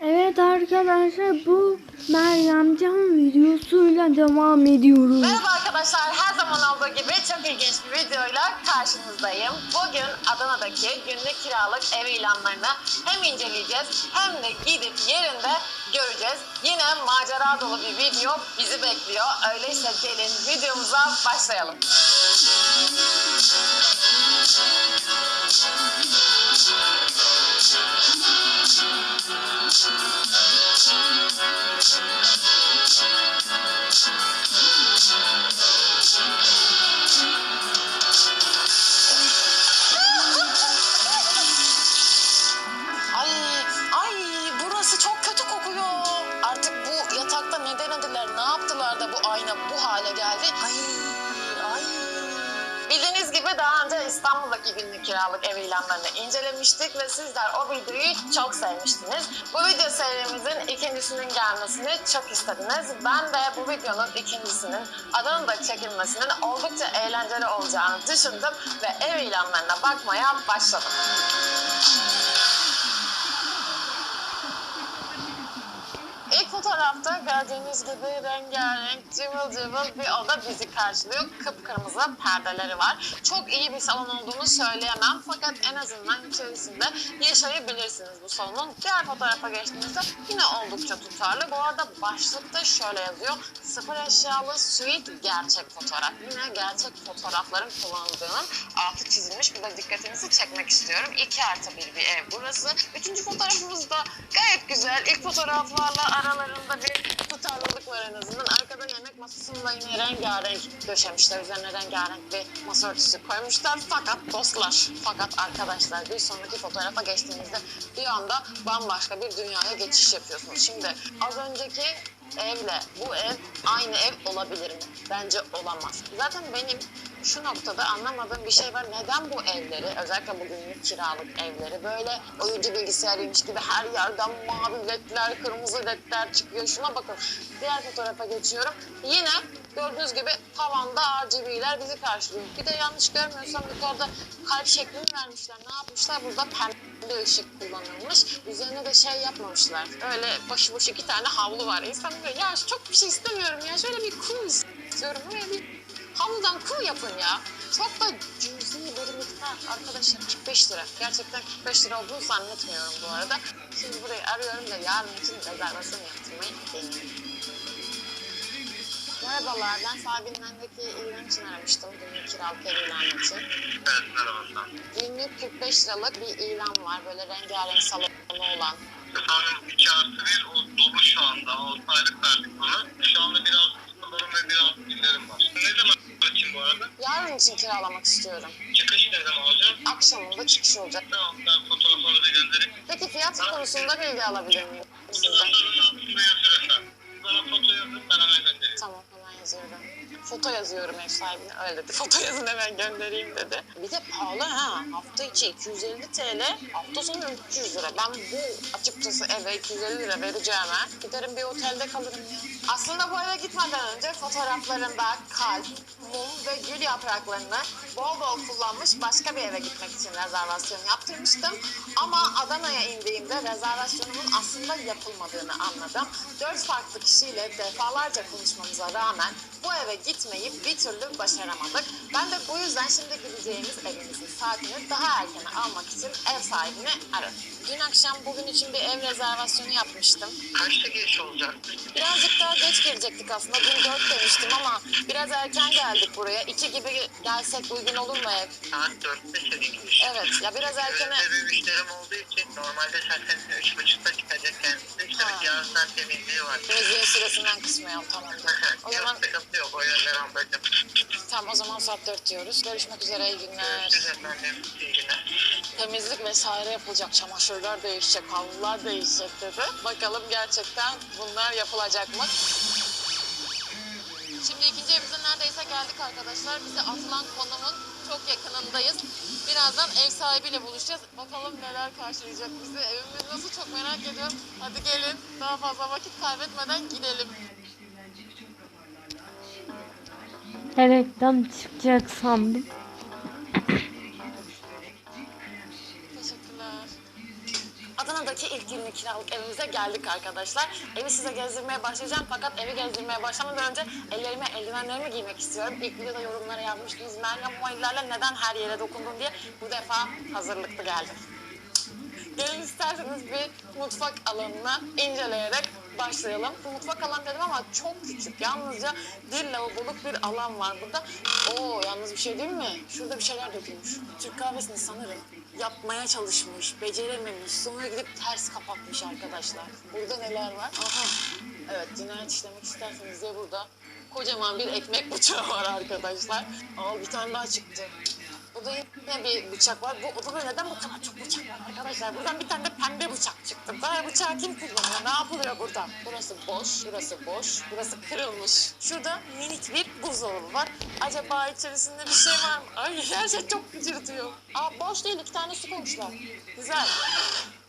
Evet arkadaşlar bu Meryemcan videosuyla devam ediyoruz. Merhaba arkadaşlar. Her zaman olduğu gibi çok ilginç bir videoyla karşınızdayım. Bugün Adana'daki günlük kiralık ev ilanlarını hem inceleyeceğiz hem de gidip yerinde göreceğiz. Yine macera dolu bir video bizi bekliyor. Öyleyse gelin videomuza başlayalım. Ne yaptılar da bu ayna bu hale geldi. Ay, ay. Bildiğiniz gibi daha önce İstanbul'daki günlük kiralık ev ilanlarını incelemiştik ve sizler o videoyu çok sevmiştiniz. Bu video serimizin ikincisinin gelmesini çok istediniz. Ben de bu videonun ikincisinin Adana'da çekilmesinin oldukça eğlenceli olacağını düşündüm ve ev ilanlarına bakmaya başladım. İlk fotoğrafta gördüğünüz gibi rengarenk, cıvıl cıvıl bir oda bizi karşılıyor. Kıpkırmızı perdeleri var. Çok iyi bir salon olduğunu söyleyemem fakat en azından içerisinde yaşayabilirsiniz bu salonun. Diğer fotoğrafa geçtiğimizde yine oldukça tutarlı. Bu arada başlıkta şöyle yazıyor. Sıfır eşyalı suite gerçek fotoğraf. Yine gerçek fotoğrafların kullanıldığının altı çizilmiş. Burada dikkatinizi çekmek istiyorum. İki artı bir bir ev burası. Üçüncü fotoğrafımız da gayet güzel. İlk fotoğraflarla aralarında bir tutarlılık var en azından. Arkada yemek masasında yine rengarenk döşemişler. Üzerine rengarenk bir masa örtüsü koymuşlar. Fakat dostlar, fakat arkadaşlar bir sonraki fotoğrafa geçtiğimizde bir anda bambaşka bir dünyaya geçiş yapıyorsunuz. Şimdi az önceki evle bu ev aynı ev olabilir mi? Bence olamaz. Zaten benim şu noktada anlamadığım bir şey var. Neden bu evleri, özellikle bu günlük kiralık evleri böyle oyuncu bilgisayarıymış gibi her yerden mavi ledler, kırmızı ledler çıkıyor. Şuna bakın. Diğer fotoğrafa geçiyorum. Yine gördüğünüz gibi tavanda RGB'ler bizi karşılıyor. Bir de yanlış görmüyorsam yukarıda kalp şeklini vermişler. Ne yapmışlar? Burada pembe ışık kullanılmış. Üzerine de şey yapmamışlar. Öyle başıboş iki tane havlu var. İnsan diyor ya çok bir şey istemiyorum ya. Şöyle bir kum istiyorum. Böyle bir Havludan kuğu yapın ya. Çok da cüzi bir miktar arkadaşlar 45 lira. Gerçekten 45 lira olduğunu zannetmiyorum bu arada. Şimdi burayı arıyorum da yarın için rezervasyon yaptırmayı deniyorum. Merhabalar, ben Sabinlen'deki ilan için aramıştım. Günlük kiralık ev ilanı için. Evet merhaba. Günlük 45 liralık bir ilan var. Böyle rengarenk salonu olan. Efendim iki artı bir o dolu şu anda. O aylık verdik bunu. Şu anda biraz sıkıntılarım ve biraz günlerim var. Ne zaman açayım bu arada? Yarın için kiralamak istiyorum. Çıkış ne zaman alacağım? Akşamında çıkış olacak. Tamam ben fotoğrafları da göndereyim. Peki fiyat konusunda bilgi alabilir miyim sizden? Tamam hemen yazıyorum. Foto yazıyorum ev sahibine. Öyle dedi. Foto yazın hemen göndereyim dedi. Bir de pahalı ha. Hafta içi 250 TL. Hafta sonu 300 lira. Ben bu açıkçası eve 250 lira vereceğime giderim bir otelde kalırım ya. Aslında bu eve gitmeden önce fotoğraflarında kalp, mum ve gül yapraklarını bol bol kullanmış başka bir eve gitmek için rezervasyon yaptırmıştım. Ama Adana'ya indiğimde rezervasyonumun aslında yapılmadığını anladım. Dört farklı kişiyle defalarca konuşmamıza rağmen bu eve gitmeyi bir türlü başaramadık. Ben de bu yüzden şimdi gideceğimiz evimizin saatini daha erken almak için ev sahibini aradım. Dün akşam bugün için bir ev rezervasyonu yapmıştım. Kaçta giriş olacak? Birazcık daha geç girecektik aslında. Dün 4 demiştim ama biraz erken geldik buraya. 2 gibi gelsek uygun olur mu ev? Saat 4'te senin giriş. Evet ya biraz erkene... Benim işlerim olduğu için normalde zaten 3.30'da çıkacak kendisi. Ha. yarın saat temizliği var. Temizliğin süresinden kısmayalım tamam. O zaman yok sıkıntı yok o yönden ablacığım. tamam o zaman saat 4 diyoruz. Görüşmek üzere iyi günler. Görüşürüz efendim. İyi günler. Temizlik vesaire yapılacak. Çamaşırlar değişecek, havlular değişecek dedi. Bakalım gerçekten bunlar yapılacak mı? Şimdi ikinci evimize neredeyse geldik arkadaşlar. Bize atılan konumun çok yakınındayız. Birazdan ev sahibiyle buluşacağız. Bakalım neler karşılayacak bizi. Evimiz nasıl çok merak ediyorum. Hadi gelin daha fazla vakit kaybetmeden gidelim. Reklam çıkacak sandım. İlk günlük kiralık evimize geldik arkadaşlar. Evi size gezdirmeye başlayacağım fakat evi gezdirmeye başlamadan önce ellerime eldivenlerimi giymek istiyorum. İlk videoda yorumlara yazmıştınız Meryem o neden her yere dokundun diye. Bu defa hazırlıklı geldim. Gelin isterseniz bir mutfak alanına inceleyerek başlayalım. Bu mutfak alanı dedim ama çok küçük. Yalnızca bir lavaboluk bir alan var burada. Oo yalnız bir şey değil mi? Şurada bir şeyler dökülmüş. Türk kahvesini sanırım yapmaya çalışmış, becerememiş. Sonra gidip ters kapatmış arkadaşlar. Burada neler var? Aha. Evet cinayet işlemek isterseniz de burada kocaman bir ekmek bıçağı var arkadaşlar. Aa bir tane daha çıktı. Burada yine bir bıçak var. Bu odada neden bu kadar çok bıçak var arkadaşlar? Buradan bir tane de pembe bıçak çıktı. Böyle bıçağı kim kullanıyor? Ne yapılıyor burada? Burası boş, burası boş, burası kırılmış. Şurada minik bir buzdolabı var. Acaba içerisinde bir şey var mı? Ay her şey çok gıcırtıyor. Aa boş değil, iki tane su koymuşlar. Güzel.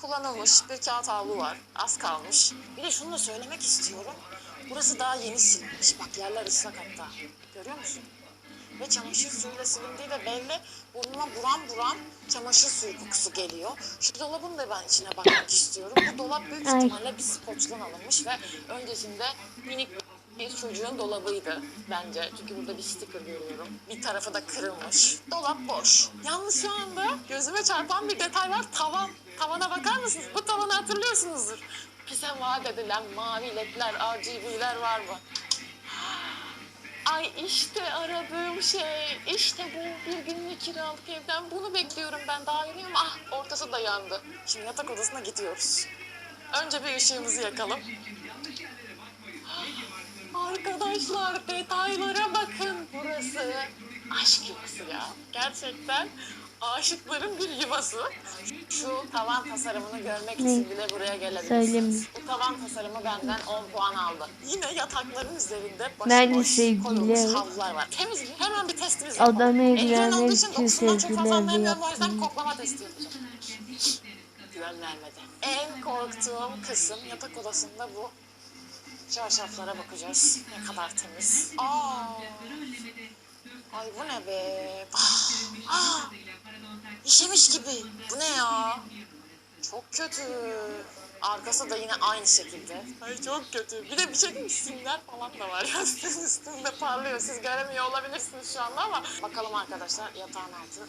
Kullanılmış bir kağıt havlu var. Az kalmış. Bir de şunu da söylemek istiyorum. Burası daha yeni silinmiş. Bak yerler ıslak hatta. Görüyor musun? Ve çamaşır suyuyla silindiği de belli. Burnuma buram buram çamaşır suyu kokusu geliyor. Şu dolabın da ben içine bakmak istiyorum. Bu dolap büyük ihtimalle bir spoçtan alınmış ve öncesinde minik bir çocuğun dolabıydı bence. Çünkü burada bir sticker görüyorum. Bir tarafı da kırılmış. Dolap boş. Yalnız şu anda gözüme çarpan bir detay var. Tavan. Tavana bakar mısınız? Bu tavanı hatırlıyorsunuzdur. Bize vaat edilen mavi ledler, RGB'ler var mı? Ay işte aradığım şey. İşte bu bir günlük kiralık evden. Bunu bekliyorum ben. Daha yeni ama ah ortası da yandı. Şimdi yatak odasına gidiyoruz. Önce bir ışığımızı yakalım. Arkadaşlar detaylara bakın. Burası aşk yuvası ya. Gerçekten aşıkların bir yuvası. Şu tavan tasarımını görmek Ne? için bile buraya gelebilirsiniz. Söyleyeyim. Bu tavan tasarımı benden 10 puan aldı. Yine yatakların üzerinde başıboş sevgili koyulmuş havlular var. Temiz mi? Hemen bir testimiz Adana yapalım. Eldiven ilgilenmek olduğu için kokusundan çok fazla anlayamıyorum. O yüzden koklama testi yapacağım. Güven vermedi. En korktuğum kısım yatak odasında bu. Çarşaflara bakacağız. Ne kadar temiz. Aa. Ay bu ne be? Ah. Ah. İşemiş gibi. Bu ne ya? Çok kötü. Arkası da yine aynı şekilde. Ay çok kötü. Bir de bir mi? Simler falan da var ya üstünün üstünde parlıyor. Siz göremiyor olabilirsiniz şu anda ama bakalım arkadaşlar yatağın altı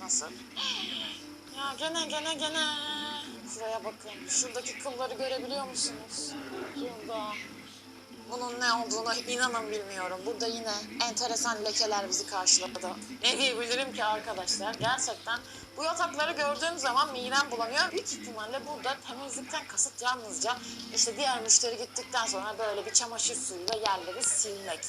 nasıl? Ya gene gene gene. Şuraya bakın. Şuradaki kılları görebiliyor musunuz? Şurada. Bunun ne olduğunu inanın bilmiyorum. Burada yine enteresan lekeler bizi karşıladı. Ne diyebilirim ki arkadaşlar? Gerçekten bu yatakları gördüğüm zaman midem bulanıyor. Büyük ihtimalle burada temizlikten kasıt yalnızca işte diğer müşteri gittikten sonra böyle bir çamaşır suyuyla yerleri silmek.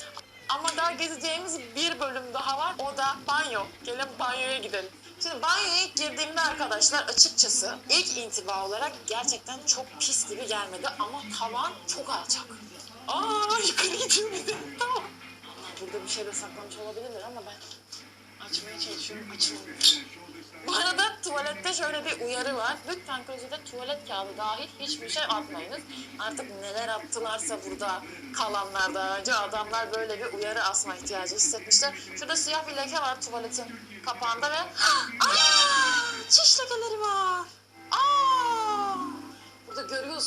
Ama daha gezeceğimiz bir bölüm daha var. O da banyo. Gelin banyoya gidelim. Şimdi banyoya ilk girdiğimde arkadaşlar açıkçası ilk intiba olarak gerçekten çok pis gibi gelmedi ama tavan çok alçak. Aa yukarı gidiyor bir de. Tamam. Burada bir şey de saklamış olabilirler ama ben açmaya çalışıyorum açılmıyor. Bu arada tuvalette şöyle bir uyarı var. Lütfen klozete tuvalet kağıdı dahil hiçbir şey atmayınız. Artık neler attılarsa burada kalanlar daha önce adamlar böyle bir uyarı asma ihtiyacı hissetmişler. Şurada siyah bir leke var tuvaletin kapağında ve Aa, çiş lekeleri var.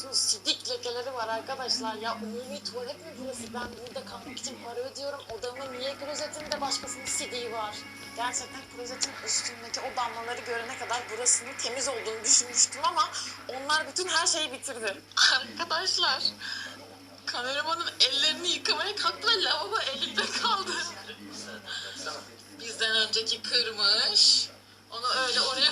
Görüyorsunuz sidik lekeleri var arkadaşlar. Ya umumi tuvalet mi burası? Ben burada kalmak için para ödüyorum. Odamın niye klozetinde başkasının sidiği var? Gerçekten klozetin üstündeki o damlaları görene kadar burasının temiz olduğunu düşünmüştüm ama onlar bütün her şeyi bitirdi. Arkadaşlar kameramanın ellerini yıkamaya kalktı ve lavabo elinde kaldı. Bizden önceki kırmış. Onu öyle oraya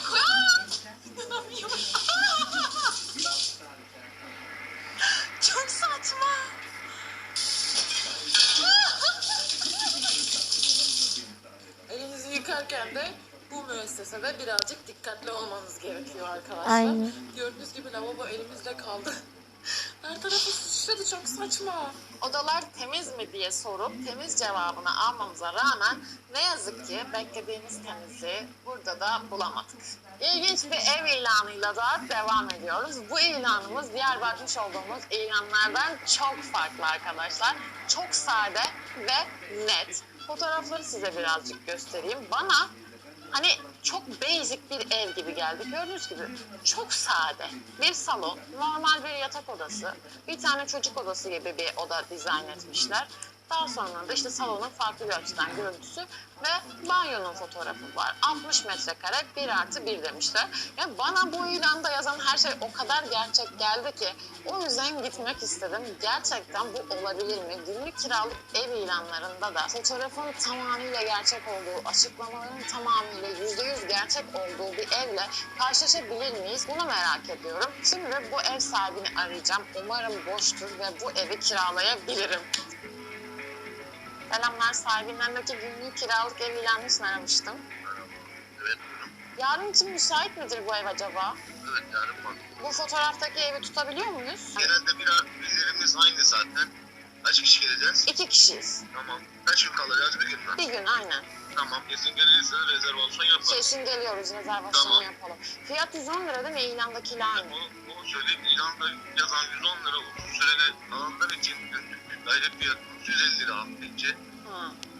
bu müessesede birazcık dikkatli olmanız gerekiyor arkadaşlar. Aynen. Gördüğünüz gibi lavabo elimizde kaldı. Her tarafı sıçradı çok saçma. Odalar temiz mi diye sorup temiz cevabını almamıza rağmen ne yazık ki beklediğimiz temizliği burada da bulamadık. İlginç bir ev ilanıyla da devam ediyoruz. Bu ilanımız diğer bakmış olduğumuz ilanlardan çok farklı arkadaşlar. Çok sade ve net. Fotoğrafları size birazcık göstereyim. Bana hani çok basic bir ev gibi geldi. Gördüğünüz gibi çok sade. Bir salon, normal bir yatak odası, bir tane çocuk odası gibi bir oda dizayn etmişler. Daha sonra da işte salonun farklı bir açıdan görüntüsü ve banyonun fotoğrafı var. 60 metrekare 1 artı 1 demişler. Ya bana bu ilanda yazan her şey o kadar gerçek geldi ki o yüzden gitmek istedim. Gerçekten bu olabilir mi? Günlük kiralık ev ilanlarında da fotoğrafın tamamıyla gerçek olduğu, açıklamaların tamamıyla %100 gerçek olduğu bir evle karşılaşabilir miyiz? Bunu merak ediyorum. Şimdi bu ev sahibini arayacağım. Umarım boştur ve bu evi kiralayabilirim. Selamlar sahibindendeki günlük kiralık ev ilanı için aramıştım. Evet. Yarın için müsait midir bu ev acaba? Evet yarın var. Bu fotoğraftaki evi tutabiliyor muyuz? Genelde bir artı birlerimiz aynı zaten. Kaç kişi geleceğiz? İki kişiyiz. Tamam. Kaç gün kalacağız bir gün mü? Bir gün aynen. Tamam. Kesin gelirse rezervasyon yaparız. Kesin geliyoruz rezervasyonu Tamam. yapalım. Fiyat 110 lira değil mi? İlandakiyle aynı. Bunu, söyleyeyim. İlanda yazan 110 lira uzun süreli alanlar için günlük daire fiyatımız 150 lira hafta içi.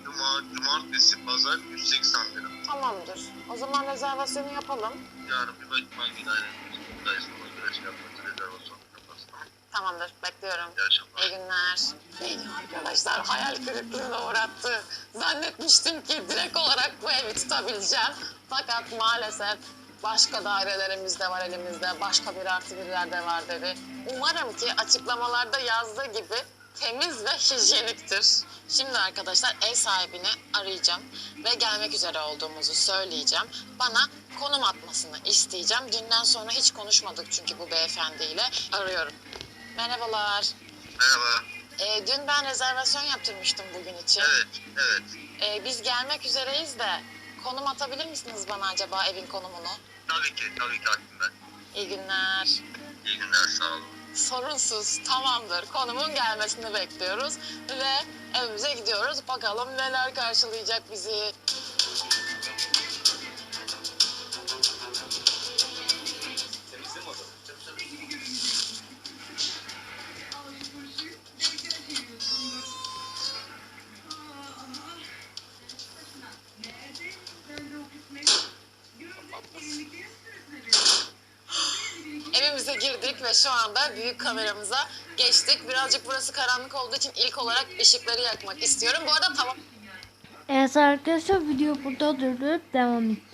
Cuma, cumartesi, pazar 180 lira. tamamdır. O zaman rezervasyonu yapalım. Yarın bir bakayım hangi dairemiz buradayız. Ona göre şey yaparız. Rezervasyon yaparız. Tamam. Tamamdır. Bekliyorum. İyi akşamlar. İyi günler. Beni arkadaşlar hayal kırıklığına uğrattı. Zannetmiştim ki direkt olarak bu evi tutabileceğim. Fakat maalesef başka dairelerimiz de var elimizde. Başka bir artı birler de var dedi. Umarım ki açıklamalarda yazdığı gibi temiz ve hijyeniktir. Şimdi arkadaşlar ev sahibini arayacağım ve gelmek üzere olduğumuzu söyleyeceğim. Bana konum atmasını isteyeceğim. Dünden sonra hiç konuşmadık çünkü bu beyefendiyle. Arıyorum. Merhabalar. Merhaba. Ee, dün ben rezervasyon yaptırmıştım bugün için. Evet, evet. Ee, biz gelmek üzereyiz de konum atabilir misiniz bana acaba evin konumunu? Tabii ki, tabii ki hakim ben. İyi günler. İyi günler, sağ olun. Sorunsuz, tamamdır. Konumun gelmesini bekliyoruz ve evimize gidiyoruz. Bakalım neler karşılayacak bizi. Şu anda büyük kameramıza geçtik. Birazcık burası karanlık olduğu için ilk olarak ışıkları yakmak istiyorum. Bu arada tamam. Evet arkadaşlar video burada durdurup devam edeceğiz.